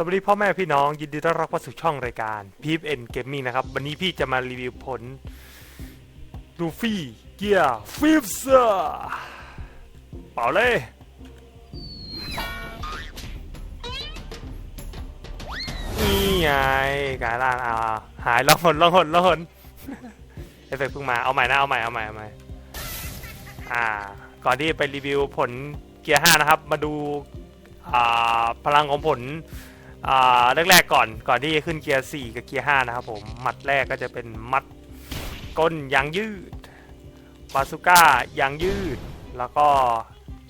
สวัสดีพ่อแม่พี่น้องยินดีต้อนรับเข้าสู่ช่องรายการ PFN Gaming นะครับ วันนี้พี่จะมารีวิวผลลูฟี่เกียร์ฟิฟเซอร์เป่าเลย นี่ไงกายล่างอ่าหายล่องหนล่องหนล่องหนเอฟเฟกต์เพิ่งมาเอาใหม่นะเอาใหม่เอาใหม่เอาใหม่อ่า ก่อนที่ไปรีวิวผลเกียร์5นะครับ มาดูอ่าพลังของผล แรกๆก่อนก่อนที่จะขึ้นเกียร์ 4 กับเกียร์ 5 นะครับผมมัดแรกก็จะเป็นมัดก้นยางยืดบาซูก้ายางยืด แล้วก็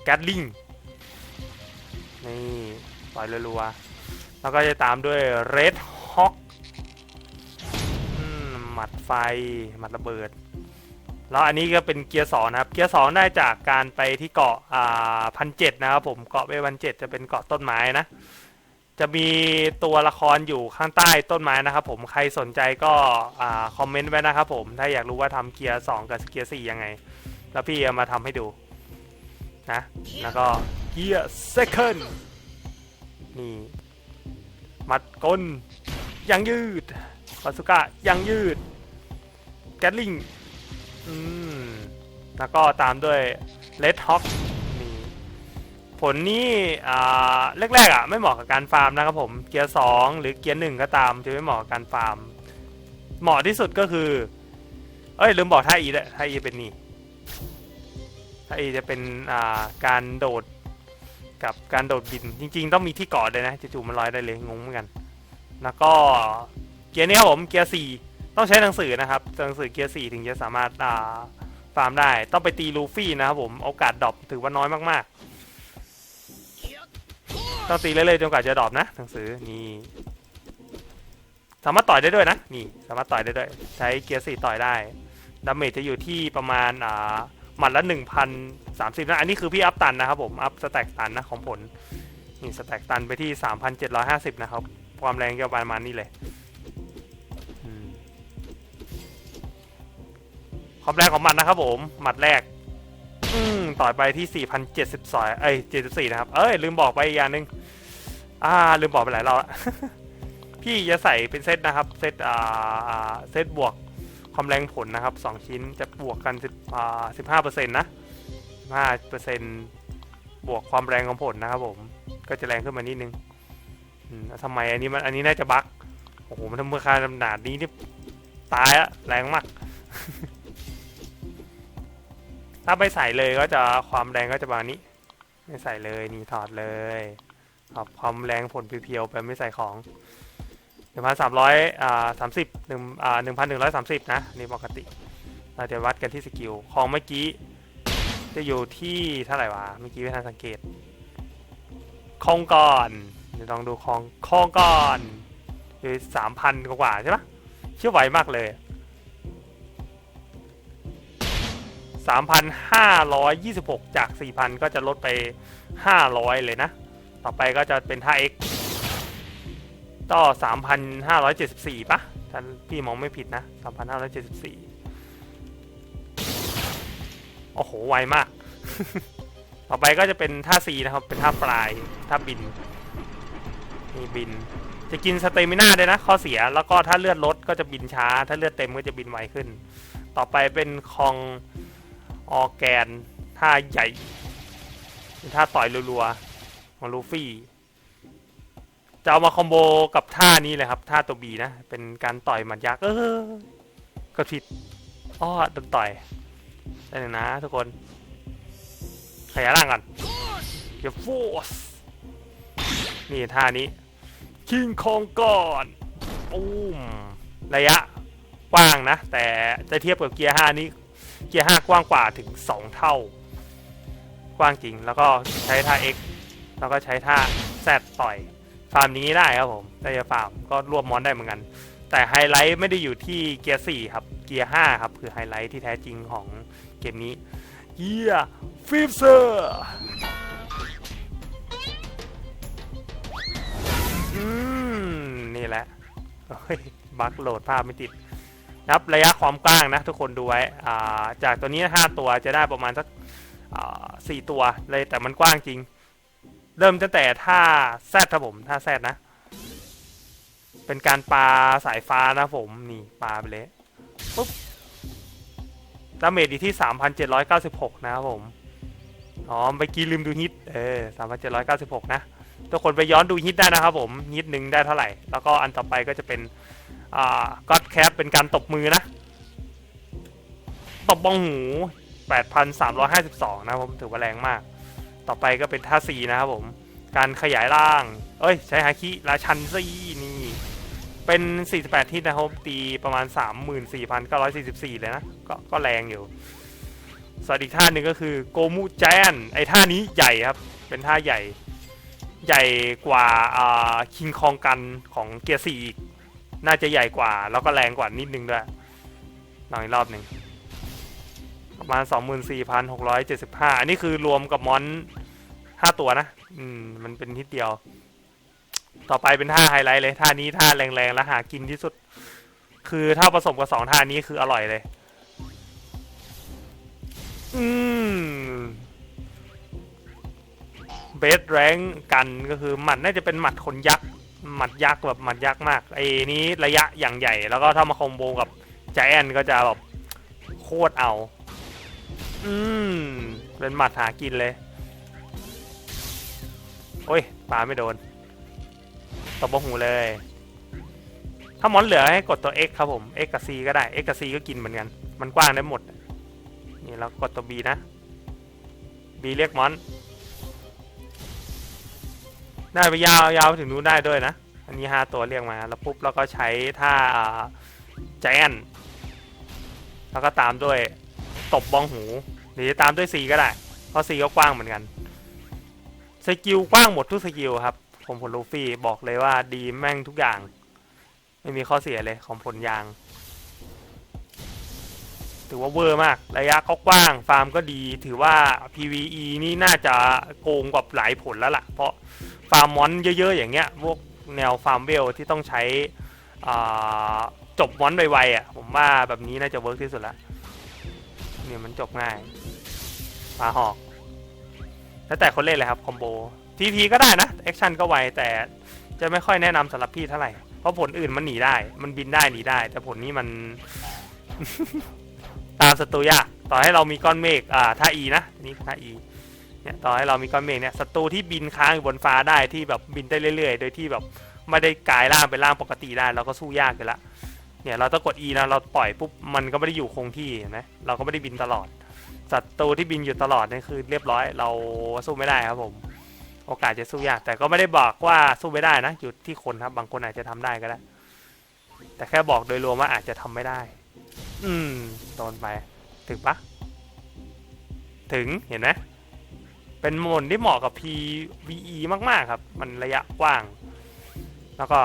แกตลิงนี่ปล่อยรัวๆแล้วก็จะตามด้วยเรดฮอกมัดไฟหมัดระเบิด แล้วอันนี้ก็เป็นเกียร์สองนะครับเกียร์สองได้จากการไปที่เกาะอ่าพันเจ็ดนะครับผมเกาะเวพันเจ็ดจะเป็นเกาะต้นไม้นะ จะมีตัวละครอยู่ข้างใต้ต้นไม้นะครับผมใครสนใจก็อ่าคอมเมนต์ไว้นะครับผมถ้าอยากรู้ว่าทำเกียร์สองกับเกียร์สี่ยังไง แล้วพี่เอามาทำให้ดูนะแล้วก็เกียร์ second นี่มัดก้นยังยืดบาสุก้ายังยืดแกตลิงอืมแล้วก็ตามด้วยเลดฮอ k นี่ ผลนี่แรกๆอะไม่เหมาะกับการฟาร์มนะครับผมเกียร์สองหรือเกียร์หนึ่งก็ตามจะไม่เหมาะกับการฟาร์ม เหมาะที่สุดก็คือ เอ้ยลืมบอกท่าอีด้วยท่าอีเป็นนี่ท่าอีจะเป็นการโดดกับการโดดบินจริง ๆ ต้องมีที่เกาะเลยนะจู่ๆมันลอยได้เลยงงเหมือนกัน แล้วก็เกียร์นี้ครับผมเกียร์สี่ต้องใช้หนังสือนะครับหนังสือเกียร์สี่ถึงจะสามารถฟาร์มได้ ต้องไปตีลูฟี่นะครับผมโอกาสดรอปถือว่าน้อยมากๆ ต้องตีเรื่อยๆจนกว่าจะดรอปนะหนังสือนี่สามารถต่อยได้ด้วยนะนี่สามารถต่อยได้ด้วย ใช้เกียร์สี่ต่อยได้ดาเมจจะอยู่ที่ประมาณอ่าหมัดละหนึ่งพันสามสิบนะอันนี้คือพี่อัพตันนะครับผมอัพสแต็กตันนะของผลนี่สแต็กตันไปที่สามพันเจ็ดร้อยห้าสิบนะครับความแรงก็ประมาณนี้เลยความแรงของมันนะครับผมหมัดแรกอืมต่อยไปที่4,072เอ้ย74นะครับ เอ้ยลืมบอกไปอีกอย่างหนึ่ง อ่าลืมบอกไปหลายรอบละพี่จะใส่เป็นเซตนะครับ เซตอ่าเซตบวกความแรงผลนะครับ2ชิ้นจะบวกกัน10อ่า15%นต์นะ5%บวกความแรงของผลนะครับผม ก็จะแรงขึ้นมานิดนึงอืมแล้วทำไมอันนี้มันอันนี้น่าจะบั๊กโอ้โหมันทำเมื่อค่าขนาดนี้นี่ตายอะแรงมาก ถ้าไม่ใส่เลยก็จะความแรงก็จะประมาณนี้ ไม่ใส่เลยนี่ถอดเลย ครับความแรงผลเพียวๆไปไม่ใส่ของหนึ่งพันสามร้อยอ่าสามสิบหนึ่งอ่าหนึ่งพันหนึ่งร้อยสามสิบนะนี่ปกติ เราจะวัดกันที่สกิลของเมื่อกี้ จะอยู่ที่เท่าไหร่วะเมื่อกี้ไม่ทันสังเกตคองก่อนเดี๋ยวลองดูคองคองก่อนอยู่สามพันกว่าใช่ปะเชื่อไหวมากเลย3,526 จาก 4,000 ก็จะลดไป 500 เลยนะ ต่อไปก็จะเป็น 5x ต่อ 3,574ปะถ้านพี่มองไม่ผิดนะ 3,574 โอ้โห ไวมาก ต่อไปก็จะเป็นท่า C นะครับ เป็นท่าปลาย ท่าบิน นี่บิน จะกินสเตมิน่าด้วยนะ ข้อเสีย แล้วก็ถ้าเลือดลดก็จะบินช้า ถ้าเลือดเต็มก็จะบินไวขึ้น ต่อไปเป็นคองออแกน ท่าใหญ่ท่าต่อยรัวๆ ของลูฟี่ จะเอามาคอมโบกับท่านี้เลยครับ ท่าตัวบีนะ เป็นการต่อยหมัดยักษ์เออกระผิดอ้อโดนต่อยได้หนึ่งนะทุกคนขยายร่างก่อนเดี๋ยวโฟสนี่ท่านี้คิงคองก่อนปุ้มระยะกว้างนะ แต่จะเทียบกับเกียร์5นี้เกียร์5กว้างกว่าถึง 2 เท่า กว้างจริงแล้วก็ใช้ท่า X แล้วก็ใช้ท่า Z ต่อยฟาร์มนี้ได้ครับผมได้จะฟาร์มก็รวบมอนได้เหมือนกัน แต่ไฮไลท์ไม่ได้อยู่ที่เกียร์4ครับ เกียร์5ครับ คือไฮไลท์ที่แท้จริงของเกมนี้เกียร์ฟิฟเซอร์อืม นี่แหละบักโหลดภาพไม่ติดนับระยะความกว้างนะทุกคนดูไว้จากตัวนี้ 5 ตัวจะได้ประมาณสักสี่ตัวเลยแต่มันกว้างจริง เริ่มตั้งแต่ท่าแซดครับผมท่าแซดนะ เป็นการปาสายฟ้านะผมนี่ปาไปเลยปุ๊บดาเมจอยู่ที่ 3,796 นะครับผม อ๋อไปกี้ลืมดูฮิต เออ 3,796 นะ ทุกคนไปย้อนดูฮิตได้นะครับผม ฮิตหนึ่งได้เท่าไหร่ แล้วก็อันต่อไปก็จะเป็น อ่าก็อดแคปเป็นการตบมือนะ ตบบ้องหู 8,352 นะครับผม ถือว่าแรงมาก ต่อไปก็เป็นท่าสีนะครับผม การขยายร่าง เอ้ย ใช้ฮาคิราชันซี่นี่ เป็น 48 ที่นะครับตีประมาณ 34,944 เลยนะก็ก็แรงอยู่สวัสดีท่าหนึ่งก็คือโกมูแจนไอท่านี้ใหญ่ครับ เป็นท่าใหญ่ ใหญ่กว่าอ่าคิงคองกันของเกียร์สี่อีก น่าจะใหญ่กว่า แล้วก็แรงกว่านิดนึงด้วยลองอีกรอบหนึ่งประมาณ 24,675 อันนี้คือรวมกับมอน 5ตัวนะ อืม มันเป็นนิดเดียว ต่อไปเป็นท่าไฮไลท์เลย ท่านี้ท่าแรงๆ และหากินที่สุด คือถ้าผสมกับสองท่านี้คืออร่อยเลย อืม เบสแรงกันก็คือหมัดน่าจะเป็นหมัดคนยักษ์ หมัดยักษ์แบบหมัดยักษ์มาก ไอ้นี้ระยะอย่างใหญ่ แล้วก็ถ้ามาคอมโบกับแจแอนก็จะแบบโคตรเอา อืม เป็นหมัดหากินเลย โอ้ยปาไม่โดนตบหูเลย ถ้ามอนเหลือให้กดตัว X ครับผม X กับ C ก็ได้ X กับ C ก็กินเหมือนกัน มันกว้างได้หมด นี่แล้วกดตัว B นะ B เรียกมอน ได้ไปยาวยาวถึงนู้นได้ด้วยนะ อันนี้ห้าตัวเรียกมา แล้วปุ๊บเราก็ใช้ท่าแจนแล้วก็ตามด้วยตบบ้องหู หรือตามด้วย C ก็ได้ เพราะ C ก็กว้างเหมือนกัน สกิลกว้างหมดทุกสกิลครับ ผมผลลูฟี่บอกเลยว่าดีแม่งทุกอย่าง ไม่มีข้อเสียเลยของผลยาง ถือว่าเวอร์มาก ระยะก็กว้างฟาร์มก็ดี ถือว่า PVE นี่น่าจะโกงกว่าหลายผลแล้วล่ะ เพราะฟาร์มมอนเยอะ ๆ อย่างเงี้ย พวกแนวฟาร์มเวลที่ต้องใช้จบมอนไวๆอะ ผมว่าแบบนี้น่าจะเวิร์กที่สุดละเนี่ยมันจบง่ายปาหอก แล้วแต่คนเล่นเลยครับคอมโบทีพีก็ได้นะแอคชั่นก็ไวแต่จะไม่ค่อยแนะนำสำหรับพี่เท่าไหร่เพราะผลอื่นมันหนีได้ มันบินได้หนีได้ แต่ผลนี้มัน ตามศัตรูยากต่อให้เรามีก้อนเมฆอ่าท่าอีนะนี่ท่าอีเนี่ยต่อให้เรามีก้อนเมฆเนี่ยศัตรูที่บินค้างอยู่บนฟ้าได้ที่แบบบินได้เรื่อยๆ โดยที่แบบไม่ได้กลายร่างเป็นร่างปกติได้ เราก็สู้ยากอยู่ละเนี่ยเราต้องกด E นะเราปล่อยปุ๊บมันก็ไม่ได้อยู่คงที่เห็นไหมเราก็ไม่ได้บินตลอด ศัตรูที่บินอยู่ตลอดนี่คือเรียบร้อยเราสู้ไม่ได้ครับผม โอกาสจะสู้ยากแต่ก็ไม่ได้บอกว่าสู้ไม่ได้นะอยู่ที่คนครับ บางคนอาจจะทำได้ก็ได้แต่แค่บอกโดยรวมว่าอาจจะทำไม่ได้ อืมโดนไป ถึงปะถึงเห็นไหมเป็นโหมดที่เหมาะกับ PVE มาก ๆ ครับ มันระยะกว้าง แล้วก็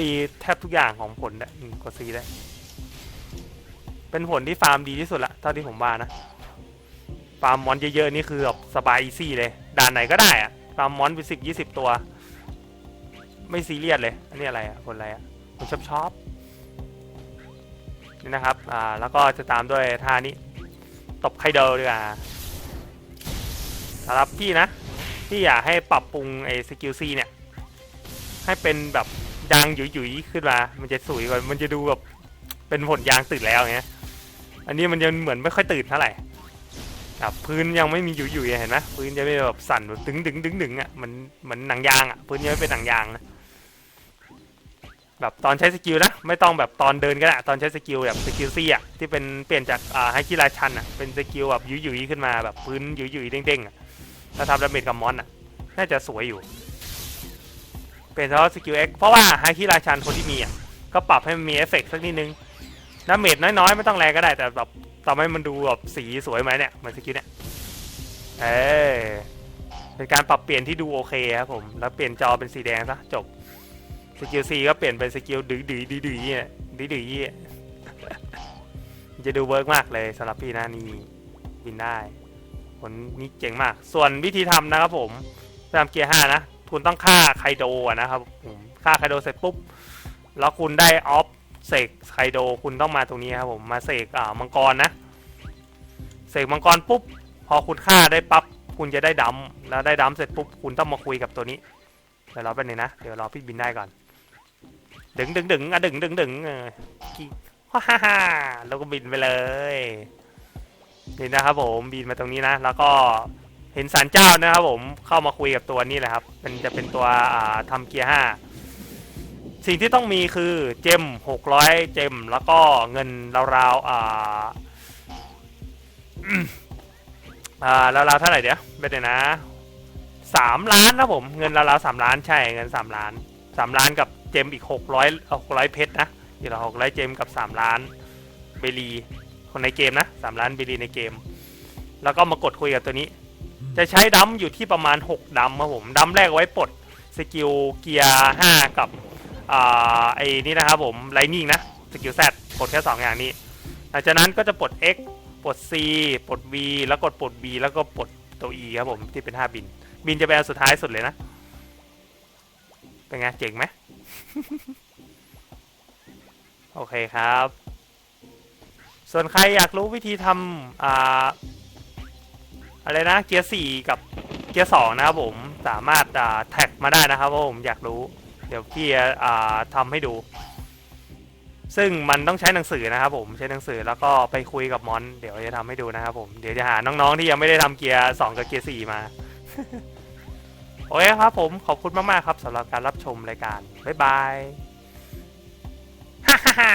ดีแทบทุกอย่างของผลเนี่ยกดซีได้ เป็นผลที่ฟาร์มดีที่สุดละเท่าที่ผมว่านะ ฟาร์มมอนเยอะๆนี่คือแบบสบายอีซี่เลยด่านไหนก็ได้อะฟาร์มมอนเป็นสิบยี่สิบตัว ไม่ซีเรียสเลยอันนี้อะไรอะผลอะไรอะผมชอบชอบนี่นะครับอ่าแล้วก็จะตามด้วยท่านี้ตบไคโดดีกว่าสำหรับพี่นะพี่อยากให้ปรับปรุงไอ้สกิลซีเนี่ย ให้เป็นแบบยางหยุยๆขึ้นมา มันจะสวยกว่ามันจะดูแบบเป็นผลยางตื่นแล้วเงี้ย อันนี้มันยังเหมือนไม่ค่อยตื่นเท่าไหร่ ครับพื้นยังไม่มีหยุยๆเห็นไหมพื้นจะไม่แบบสั่นแบบดึงดึงดึงดึงอะเหมือนเหมือนหนังยางอะพื้นยังไม่เป็นหนังยางนะแบบตอนใช้สกิลนะไม่ต้องแบบตอนเดินก็ได้ตอนใช้สกิลแบบสกิลซี่อะที่เป็นเปลี่ยนจากอ่าให้กีราชันอะเป็นสกิลแบบหยุยๆขึ้นมาแบบพื้นหยุยๆเด้งๆอะถ้าทำดาเมจกับมอนอะน่าจะสวยอยู่ เป็นเฉพาะสกิลเอ็กเพราะว่าไฮคิราชันคนที่มีอะก็ปรับให้มันมีเอฟเฟกต์สักนิดนึงดาเมจน้อยๆ ไม่ต้องแรงก็ได้แต่แบบ ทำให้มันดูแบบสีสวยไหมเนี่ยเหมือนสกิลเนี่ยเออเป็นการปรับเปลี่ยนที่ดูโอเคครับผม แล้วเปลี่ยนจอเป็นสีแดงซะจบสกิลซีก็เปลี่ยนเป็นสกิลดื้อดื้อดื้อดื้อเนี่ยดื้อดื้อเนี่ยจะดูเวิร์กมากเลยสำหรับพี่นะนี่บินได้ผลนี่เจ๋งมาก ส่วนวิธีทำนะครับผมตามเกียร์ห้านะคุณต้องฆ่าไคโดะนะครับผมฆ่าไคโดเสร็จปุ๊บ แล้วคุณได้ออฟ เสกไคโดคุณต้องมาตรงนี้ครับผมมาเสกอ่ามังกรนะเสกมังกรปุ๊บพอคุณฆ่าได้ปั๊บคุณจะได้ดัมแล้วได้ดัมเสร็จปุ๊บคุณต้องมาคุยกับตัวนี้เดี๋ยวรอแป๊บนึงนะเดี๋ยวรอพี่บินได้ก่อน ดึงดึงดึงอะดึงดึงดึงเออฮ่าฮ่าแล้วก็บินไปเลยนี่นะครับผมบินมาตรงนี้นะ แล้วก็เห็นสารเจ้านะครับผมเข้ามาคุยกับตัวนี้แหละครับ มันจะเป็นตัวอ่าทำเกียร์ห้า สิ่งที่ต้องมีคือเจมหกร้อยเจม แล้วก็เงินราวๆอ่าอ่าราวๆเท่าไหร่เดี๋ยวเป็นเดี๋ยวนะสามล้านนะผม เงินราวๆสามล้านใช่เงินสามล้านสามล้านกับเจมอีกหกร้อยหกร้อยเพชรนะเดี๋ยวหกร้อยเจมกับสามล้านเบลีคนในเกมนะสามล้านเบลีในเกม แล้วก็มากดคุยกับตัวนี้ จะใช้ดัมอยู่ที่ประมาณ6ดัมครับผมดัมแรกไว้ปลดสกิลเกียร์5กับ อ่าไอ้นี่นะครับผมไลนิ่งนะสกิล Z ปลดแค่ 2 อย่างนี้หลังจากนั้นก็จะปลด X ปลด C ปลด V แล้วกดปลด B แล้วก็ปลดตัว E ครับผมที่เป็น 5 บิน บินจะเป็นอันสุดท้ายสุดเลยนะ เป็นไงเจ๋งไหม โอเคครับ ส่วนใครอยากรู้วิธีทำอ่าอะไรนะเกียร์สี่กับเกียร์สองนะครับผมสามารถอ่าแท็กมาได้นะครับเพราะผมอยากรู้ เดี๋ยวพี่อ่าทำให้ดู ซึ่งมันต้องใช้หนังสือนะครับผมใช้หนังสือแล้วก็ไปคุยกับมอนเดี๋ยวจะทำให้ดูนะครับผมเดี๋ยวจะหาน้องๆที่ยังไม่ได้ทำเกียร์สองกับเกียร์สี่มาโอเคครับผมขอบคุณมากๆครับสำหรับการรับชมรายการ บ๊ายบายฮ่าฮ่าฮ่า